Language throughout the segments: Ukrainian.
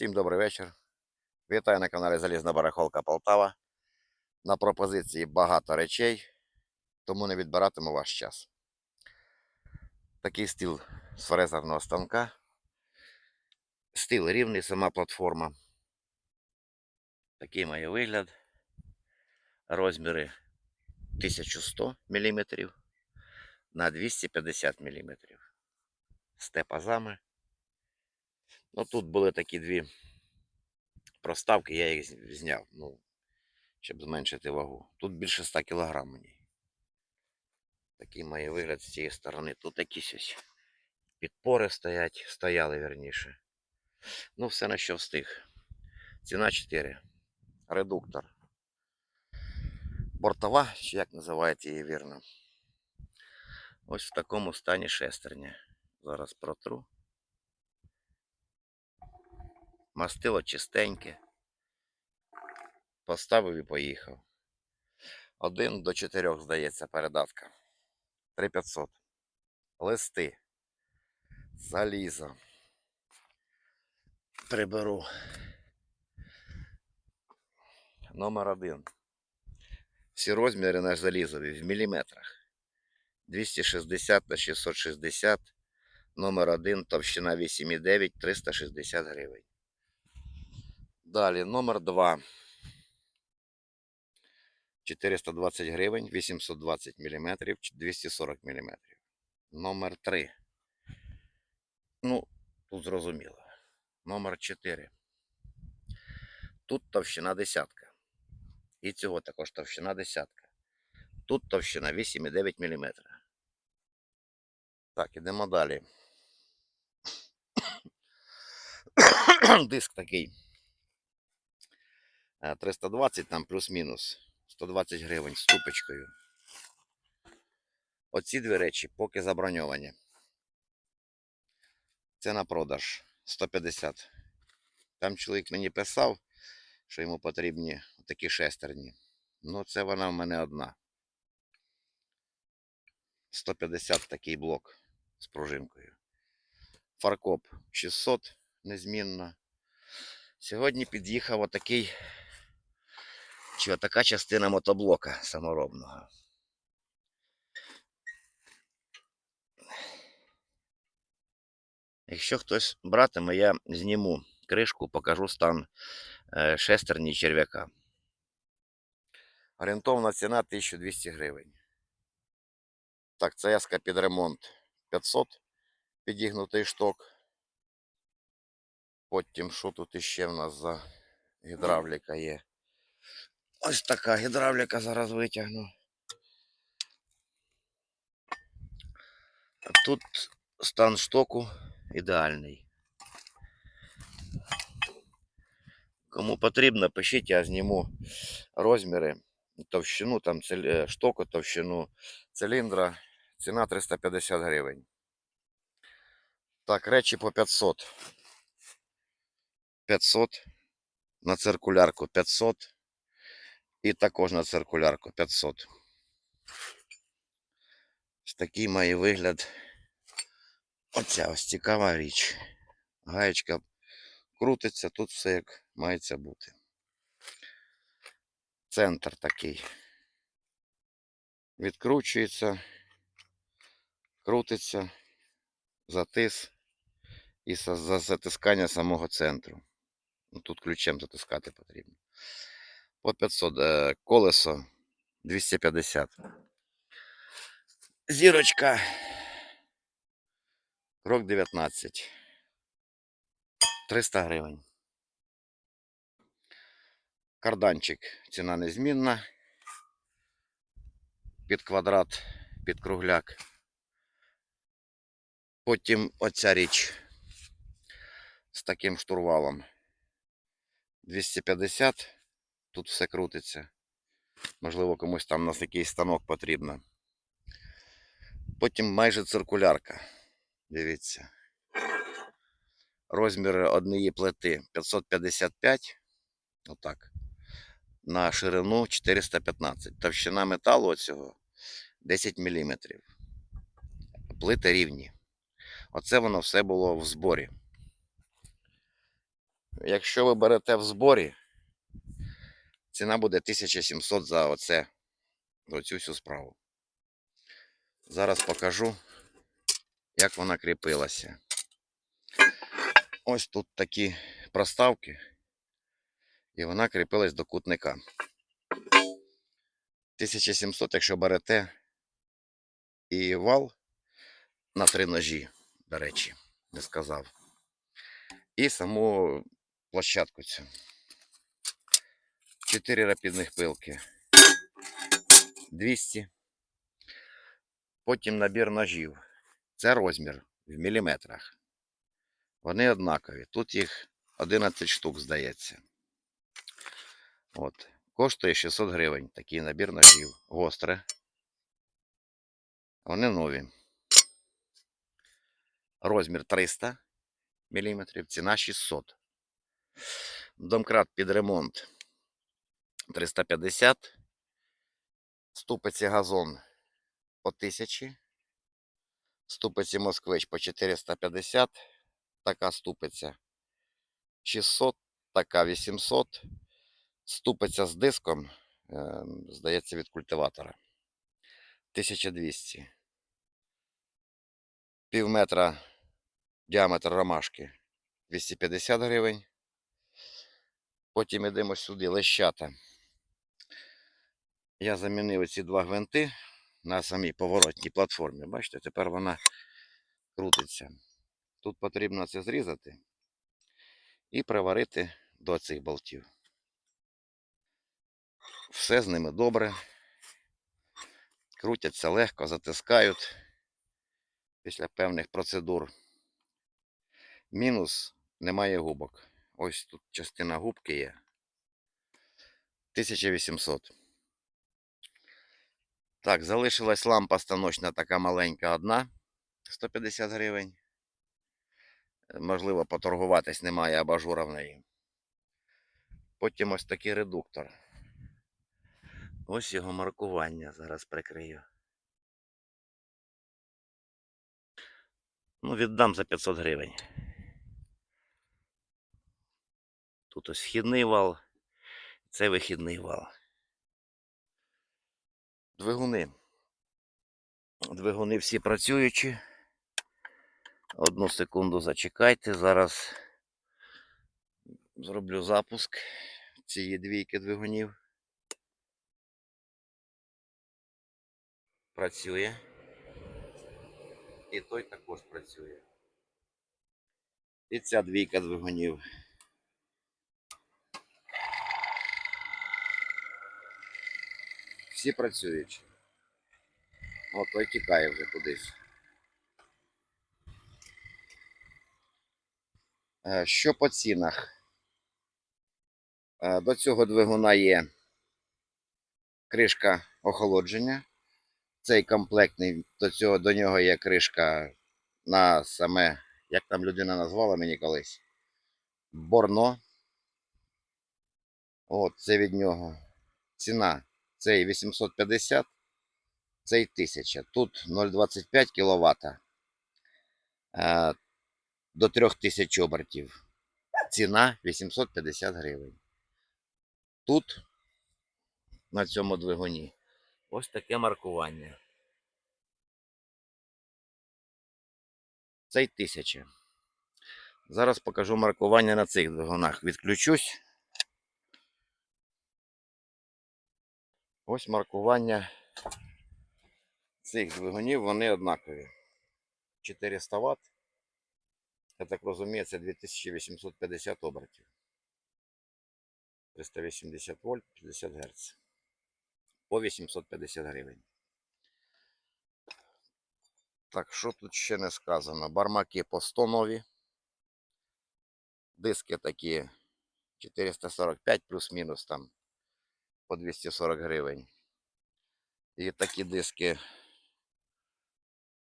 Всім добрий вечір. Вітаю на каналі Залізна Барахолка Полтава. На пропозиції багато речей, тому не відбиратиму ваш час. Такий стіл з фрезерного станка. Стіл рівний, сама платформа. Такий має вигляд. Розміри 1100 мм на 250 мм. З тепазами. Ну, тут були такі дві проставки, я їх зняв, ну, щоб зменшити вагу. Тут більше 100 кг мені. Такий має вигляд з цієї сторони. Тут якісь ось підпори стоять, стояли верніше. Ну, все на що встиг. Ціна 4. Редуктор. Бортова, чи як називається її вірно. Ось в такому стані шестерня. Зараз протру. Мастило чистеньке. Поставив і поїхав. Один до чотирьох, здається, передатка. 3500. Листи. Залізо. Приберу. Номер один. Всі розміри на залізові в міліметрах. 260 на 660. Номер один, товщина 8,9, 360 гривень. Далі номер 2. 420 гривень, 820 мм, 240 мм. Номер 3. Ну, тут зрозуміло. Номер 4. Тут товщина десятка. І цього також товщина десятка. Тут товщина 8,9 мм. Так, ідемо далі. Диск такий. Е, 320 там плюс-мінус. 120 гривень з. Оці дві речі поки заброньовані. Це на продаж 150. Там чоловік мені писав, що йому потрібні такі шестерні. Ну, це вона в мене одна. 150 такий блок з пружинкою. Фаркоп 600 незмінно. Сьогодні під'їхав отакий, чи отака частина мотоблока саморобного. Якщо хтось братиме, я зніму кришку, покажу стан е, шестерні черв'яка. Орієнтовна ціна 1200 гривень. Так, це яска під ремонт 500 підігнутий шток. Потім, що тут іще в нас за гідравліка є. Ось така гідравліка зараз витягну. Тут стан штоку ідеальний. Кому потрібно, пишіть, я зніму розміри, товщину там е, штоку, товщину циліндра. Ціна 350 гривень. Так, речі по 500. 500 на циркулярку 500 і також на циркулярку 500. Ось такий має вигляд. Оця ось цікава річ. Гаєчка крутиться, тут все як мається бути. Центр такий. Відкручується, крутиться, затис і за за затискання самого центру. Ну, тут ключем затискати потрібно. По 500. е, Колесо 250. Зірочка. Крок 19. 300 гривень. Карданчик. Ціна незмінна. Під квадрат, під кругляк. Потім оця річ з таким штурвалом. 250. Тут все крутиться. Можливо, комусь там на якийсь станок потрібно. Потім майже циркулярка. Дивіться. Розміри однієї плити 555. Отак. На ширину 415. Товщина металу оцього 10 мм. Плити рівні. Оце воно все було в зборі. Якщо ви берете в зборі, ціна буде 1700 за оце, оцю всю справу. Зараз покажу, як вона кріпилася. Ось тут такі проставки, і вона кріпилась до кутника. 1700, якщо берете і вал на три ножі, до речі, не сказав. І саму площадку цю. Чотири рапідних пилки. 200. Потім набір ножів. Це розмір в міліметрах. Вони однакові. Тут їх 11 штук, здається. От. Коштує 600 гривень такий набір ножів. Гостре. Вони нові. Розмір 300 мм, ціна 600. Домкрат під ремонт 350. Ступиці газон по 1000. Ступиці москвич по 450. Така ступиця 600, така 800. Ступиця з диском, е, здається, від культиватора. 1200. Пів метра діаметр ромашки 250 гривень. Потім йдемо сюди, лещата. Я замінив ці два гвинти на самій поворотній платформі. Бачите, тепер вона крутиться. Тут потрібно це зрізати і приварити до цих болтів. Все з ними добре. Крутяться легко, затискають після певних процедур. Мінус немає губок. Ось тут частина губки є. 1800. Так, залишилась лампа станочна така маленька одна. 150 гривень. Е, Можливо, поторгуватись немає абажура в неї. Потім ось такий редуктор. Ось його маркування. Зараз прикрию. Ну, віддам за 500 гривень. Тут ось вхідний вал, це вихідний вал. Двигуни. Двигуни всі працюючі. Одну секунду зачекайте. Зараз зроблю запуск цієї двійки двигунів. Працює. І той також працює. І ця двійка двигунів. Всі працюючі. О, той тікає вже кудись. Е, Що по цінах? Е, До цього двигуна є кришка охолодження. Цей комплектний, до, цього, до нього є кришка на саме, як там людина назвала мені колись. Борно. От, це від нього. Ціна. Цей 850, цей 1000. Тут 0,25 кВт. Е, До 3000 обертів. Ціна 850 гривень. Тут, на цьому двигуні, ось таке маркування. Цей 1000. Зараз покажу маркування на цих двигунах. Відключусь. Ось маркування цих двигунів, вони однакові. 400 Вт. Я так розумію, це 2850 обертів. 380 вольт, 50 Гц. По 850 гривень. Так, що тут ще не сказано? Бармаки по 100 нові. Диски такі 445 плюс-мінус там по 240 гривень. І такі диски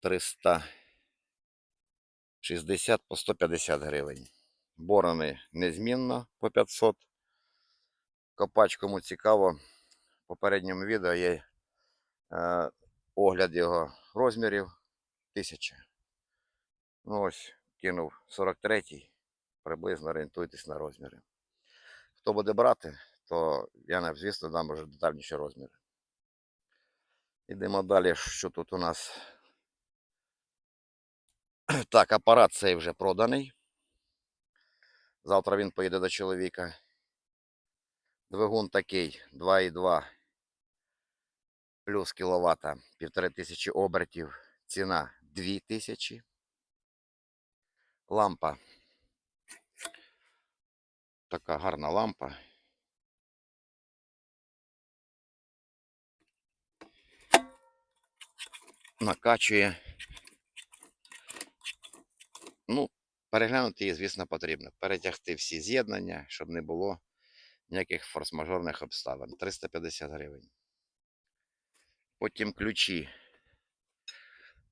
360 по 150 гривень. Борони незмінно по 500. Копач, кому цікаво, в попередньому відео є е, огляд його розмірів 1000. Ну ось, кинув 43-й. приблизно орієнтуйтесь на розміри. Хто буде брати, то я, звісно, дам вже детальніші розміри. Йдемо далі, що тут у нас. Так, апарат цей вже проданий. Завтра він поїде до чоловіка. Двигун такий 2,2 плюс кіловата, 1500 обертів. Ціна 2000. Лампа. Така гарна лампа. Накачує. Ну, переглянути її, звісно, потрібно. Перетягти всі з'єднання, щоб не було ніяких форс-мажорних обставин. 350 гривень. Потім ключі.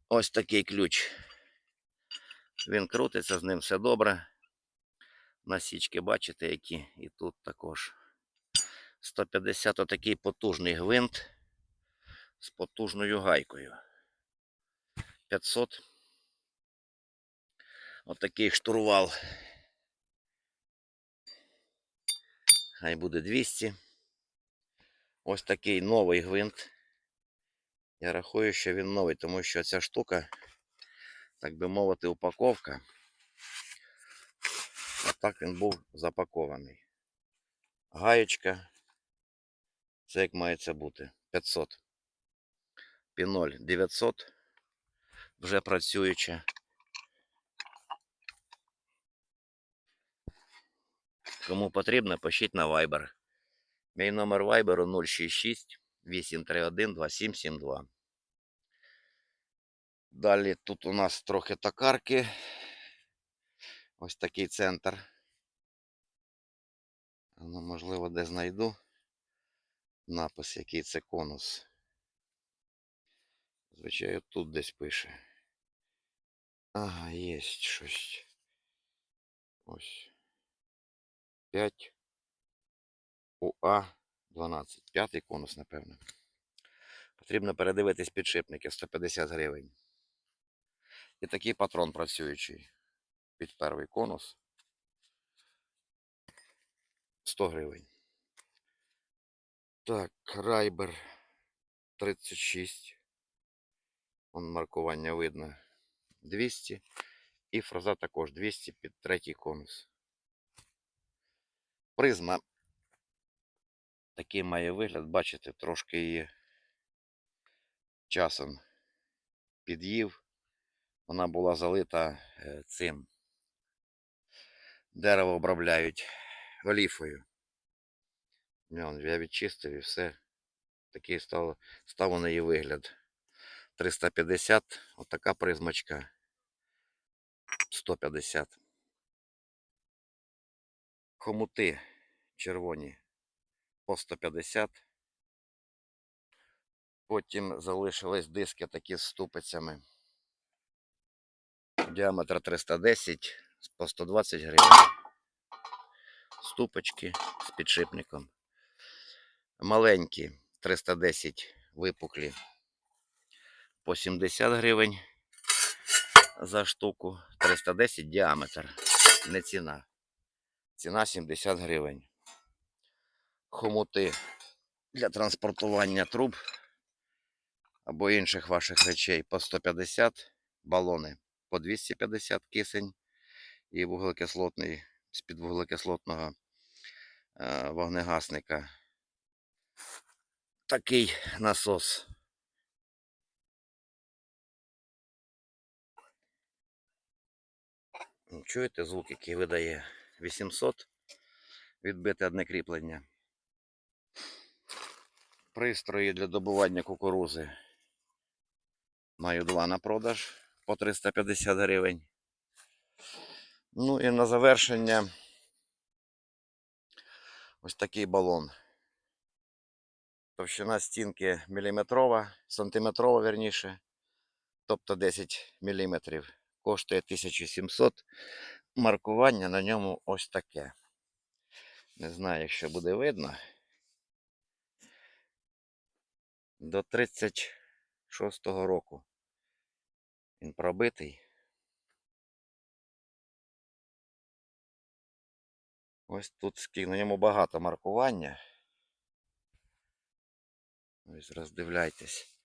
Ось такий ключ. Він крутиться, з ним все добре. Насічки бачите, які і тут також. 150 отакий потужний гвинт з потужною гайкою. 500. Отакий штурвал. Хай буде 200. Ось такий новий гвинт. Я рахую, що він новий, тому що ця штука, так би мовити, упаковка. А так він був запакований. Гаєчка. Це як має це бути. 500. Піноль 900. Вже працююча. Кому потрібно, пишіть на Viber. Мій номер Viber 066 831 2772. Далі тут у нас трохи токарки. Ось такий центр. Ну, можливо, де знайду напис, який це конус. Звичайно, тут десь пише. Ага, є щось. Ось. 5 УА 12. П'ятий конус, напевно. Потрібно передивитись підшипники 150 гривень. І такий патрон працюючий. Під перший конус. 100 гривень. Так, Райбер 36. Вон маркування видно. 200. І фраза також 200 під третій конус. Призма. Такий має вигляд, бачите, трошки її часом під'їв. Вона була залита е, цим. Дерево обробляють оліфою. Я відчистив і все. Такий став, став у неї вигляд. 350, отака призмочка. 150. Хомути червоні по 150. Потім залишились диски такі з ступицями. Діаметр 310 по 120 гривень. Ступочки з підшипником. Маленькі 310 випуклі по 70 гривень за штуку. 310 діаметр. Не ціна. Ціна 70 гривень. Хомути для транспортування труб або інших ваших речей по 150 балони по 250 кисень і вуглекислотний з-під вуглекислотного е, вогнегасника. Такий насос. Чуєте звук, який видає 800 відбите одне кріплення. Пристрої для добування кукурузи. Маю два на продаж по 350 гривень. Ну і на завершення ось такий балон. Товщина стінки міліметрова, сантиметрова, верніше, тобто 10 мм. Коштує 1700. Маркування на ньому ось таке. Не знаю, якщо буде видно. До 36-го року. Він пробитий. Ось тут скільки на ньому багато маркування. Ось роздивляйтесь.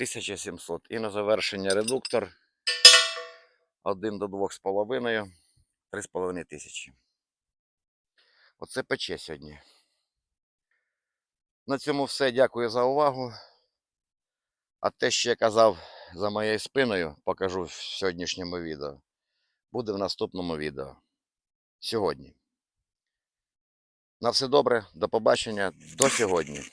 Тисяча сімсот. І на завершення редуктор. Один до двох з половиною. Три з половиною тисячі. Оце пече сьогодні. На цьому все. Дякую за увагу. А те, що я казав за моєю спиною, покажу в сьогоднішньому відео. Буде в наступному відео. Сьогодні. На все добре, до побачення, до сьогодні.